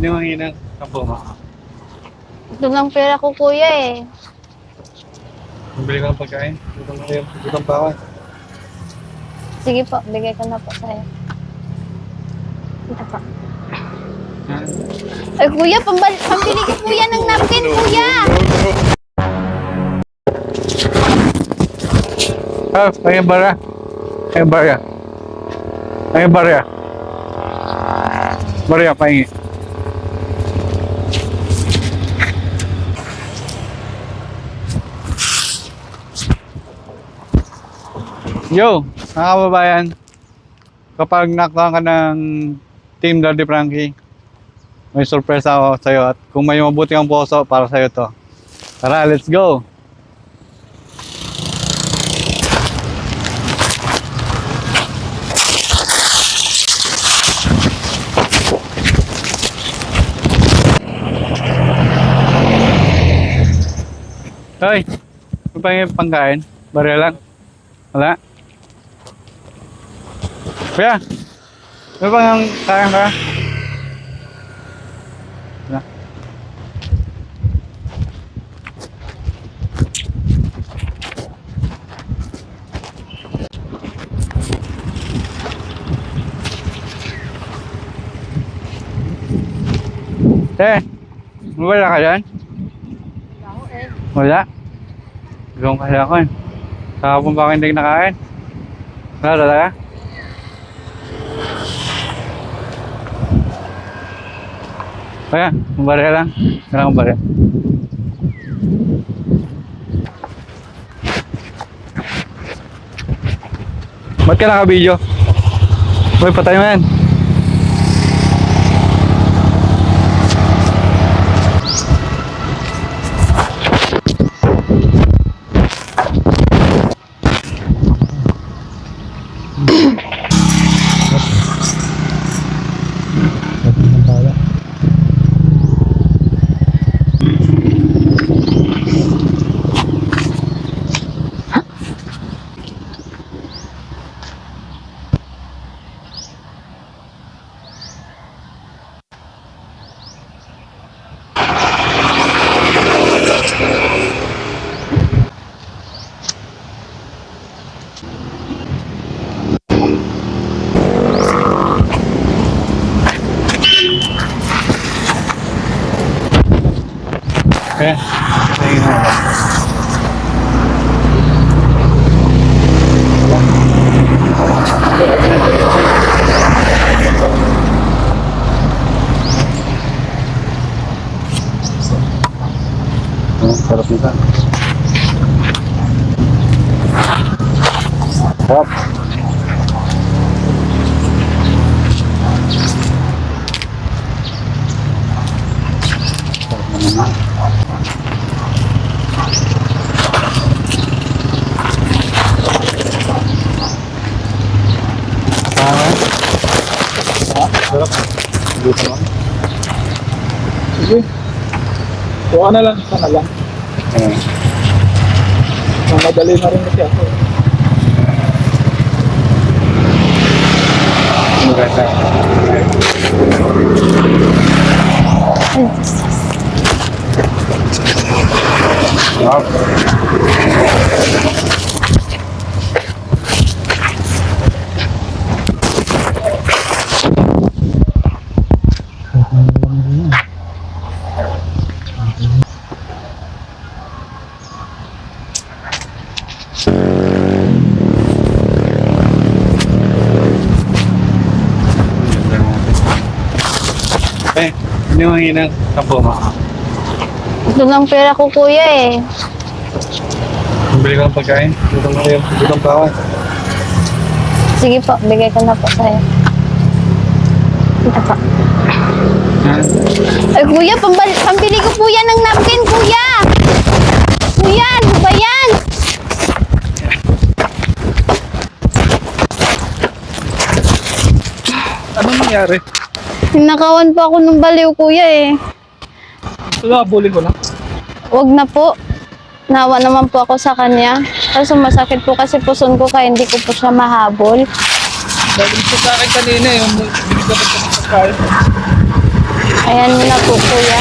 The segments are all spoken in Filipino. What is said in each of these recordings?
Mo hinang tampo mo. Ito lang pera ko kuya eh. Bumili ka ng pagkain. Gutom na kayo. Gutom pa ako. Sige po, bigay ko na po sa'yo. Ito po. Ay kuya, pambal pambili ko kuya ng napkin kuya! Ah, kaya bara. Kaya bara. Kaya bara. Bara, pahingi. Yo, mga kababayan. Kapag nakuha ka ng Team Daddy Frankie, may surprise ako sa'yo at kung may mabuti kang puso para sa'yo to. Tara, let's go! Hoy, may pangkain? Barya lang? Wala? Kuya, may pang kain ka? Wala. Eh, wala ka dyan? Wala. Gawin kasi ako eh. Kahapon pa ako hindi nakain. Wala talaga? Kaya, kumbarya lang. Kailangan kumbarya. Ba't ka naka-video? Uy, patay mo yan. Sarap nito. Sarap. Kuha na lang, isa na lang. Ayan. Mamadali na rin kasi ako. Maganda. Sarap. Eh, hindi mo hinang tampo mo. Ito lang pera ko kuya eh. Bumili ka ng pagkain. Gutom na kayo. Gutom pa ako. Sige po, bigay ko na po sa'yo. Ito po. Ay kuya, pambal pambili ko po yan ng napkin kuya! Kuya, ano ba yan? Ano nangyari? Ninakawan po ako ng baliw kuya eh. Labulin ko lang. Wag na po. Nawa naman po ako sa kanya. Kaso masakit po kasi puson ko kaya hindi ko po siya mahabol. Dahil sa akin kanina yung binigyan ko ng pagkain. Ayan na po, kuya.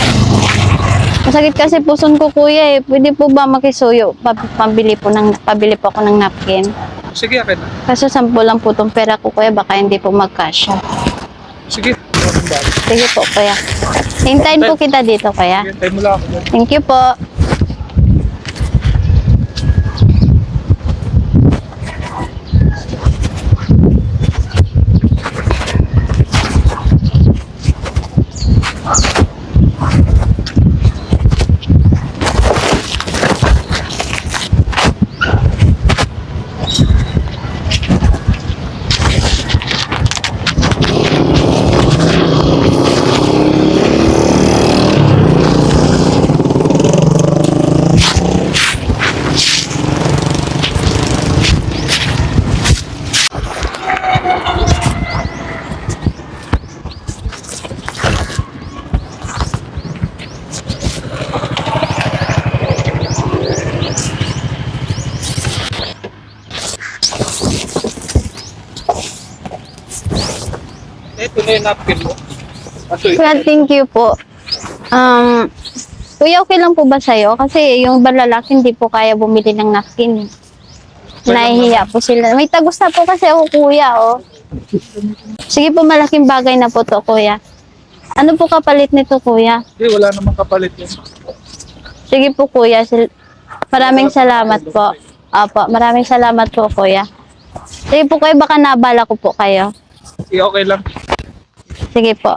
Masakit kasi puson ko, kuya eh. Pwede po ba makisuyo? Pa- Pabili po, ng, pabili po ako ng napkin. Sige, akin na. Kasi sampo lang po itong pera ko, kuya. Baka hindi po magkasya. Sige. Sige po, kuya. Hintayin po kita dito, kuya. Hintay mo lang ako. Thank you po. Na yung napkin mo. Aso, Kuya, thank you po. Um, kuya, okay lang po ba sa'yo? Kasi yung iba lalaki hindi po kaya bumili ng napkin. Nahihiya po sila. May tagos na po kasi ako, kuya, oh. Sige po, malaking bagay na po to, kuya. Ano po kapalit nito, kuya? eh, wala namang kapalit yan. Sige po, kuya. Sil- Maraming salamat po. Opo, maraming salamat po, kuya. Sige po, kuya, baka nabala ko po kayo. Eh, okay lang. Sige po.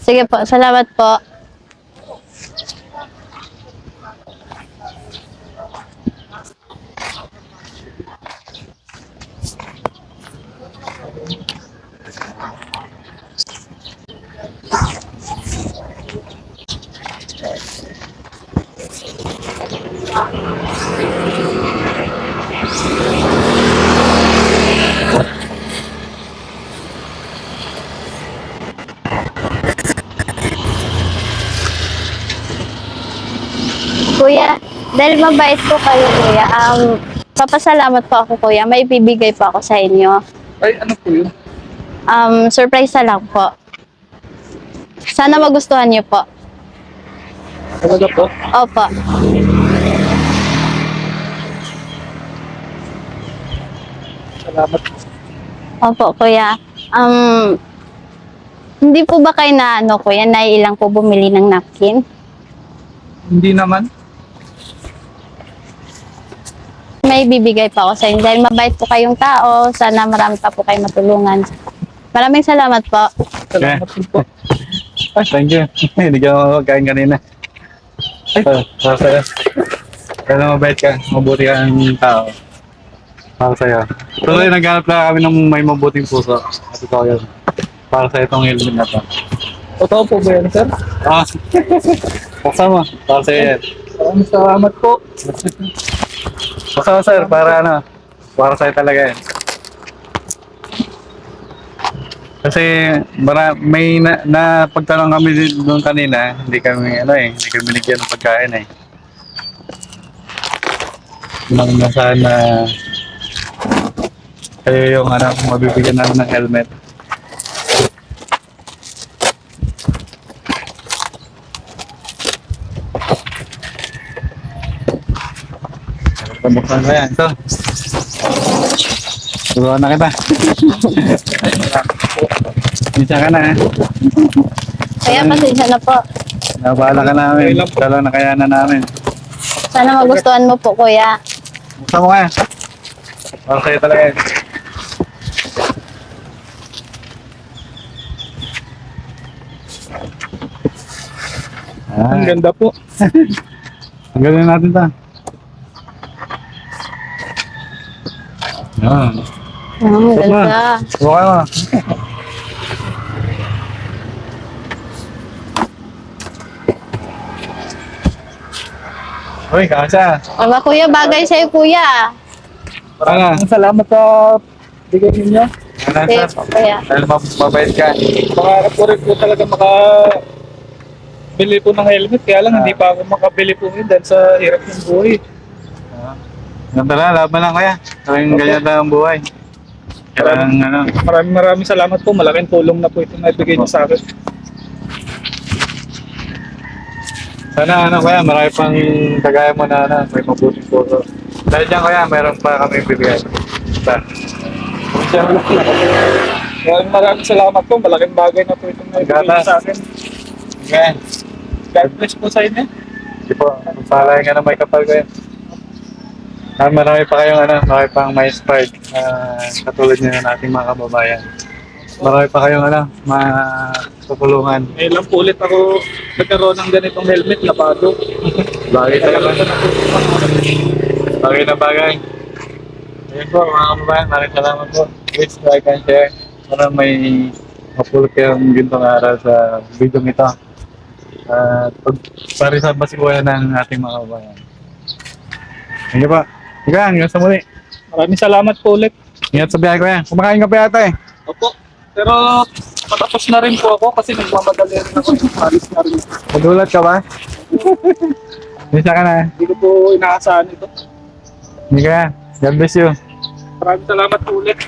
Sige po, salamat po. Kuya, dahil mabait po kayo, kuya, um, papasalamat po ako, kuya. May bibigay po ako sa inyo. Ay, ano po yun? Um, surprise na lang po. Sana magustuhan niyo po. Talaga po? Opo. Salamat. Opo, kuya. Um, hindi po ba kayo na, ano, kuya, naiilang po bumili ng napkin? Hindi naman. May bibigay pa ako sa inyo. Dahil mabait po kayong tao, sana marami pa po kayo matulungan. Maraming salamat po. Salamat din po. Ay, thank you. Hindi ka makakain kanina. Ay, para sa'yo. Kaya mabait ka, mabuti kang tao. Para sa'yo. Tuloy, naghanap na kami ng may mabuting puso. At ito yun. Para sa itong helmet na to. Totoo po ba yan, sir? Ah, mo. Para sa'yo yan. Maraming salamat po. Mo, sir, para ano. Para sa'yo talaga yan. Kasi mara, may na, na pagtanong kami doon kanina, hindi kami ano eh, hindi kami binigyan ng pagkain eh. Nang na kayo yung ano, mabibigyan namin ng helmet. Pabuksan ko yan. Ito. Turuan na kita. Isa ka na eh. Kaya pasensya na po. Nabahala ka namin. Dalaw na kaya na namin. Sana magustuhan mo po, kuya. Buksan mo kaya. Para sa'yo talaga yan. Ang ganda po. ang galing natin ta. Yan. Ang ganda. Buka mo. Uy, kasa. Aba, kuya, bagay sa'yo, kuya. Ano? Maraming salamat sa bigay ninyo. Ano, Okay, sir? kuya. Dahil mab- mabait ka. Pangarap ko rin po talaga maka bili po ng helmet. Kaya lang hindi pa ako makabili po yun dahil sa hirap ng buhay. Ganun na, laban lang kaya. Tuwing ganyan na ang buhay. Kailangan ano. Maraming maraming salamat po. Malaking tulong na po ito na ibigay niyo sa akin. Sana ano kaya, marami pang kagaya mo na ano, may mabuting puso. Dahil dyan kaya, mayroon pa kami bibigyan. Sa, Maraming maraming salamat po. Malaking bagay na po itong naibigay niyo sa akin. okay. God bless po sa inyo. Di po, palay nga na may kapal ko yan. Ah, marami pa kayong ano, marami pang may inspired ah, katulad nyo ng ating mga kababayan. Marami pa kayong ano, matutulungan. Ngayon lang po ulit ako nagkaroon ng ganitong helmet na bago. Bagay talaga. Bagay na bagay. Ayun po mga kababayan, maraming salamat po. Please like and share para may mapulot kayong gintong araw sa video ito. At pag pari sa basikuyan ng ating mga kababayan. Sige po. Sige, hanggang sa muli. Maraming salamat po ulit. Ingat sa biyahe ko yan. Kumakain ka pa yata eh. Opo. Pero patapos na rin po ako kasi nagmamadali rin ako. Alis na rin. Magulat ka ba? Bisa ka na. Hindi ko po inaasahan ito. Hindi ka. God bless you. Maraming salamat po ulit.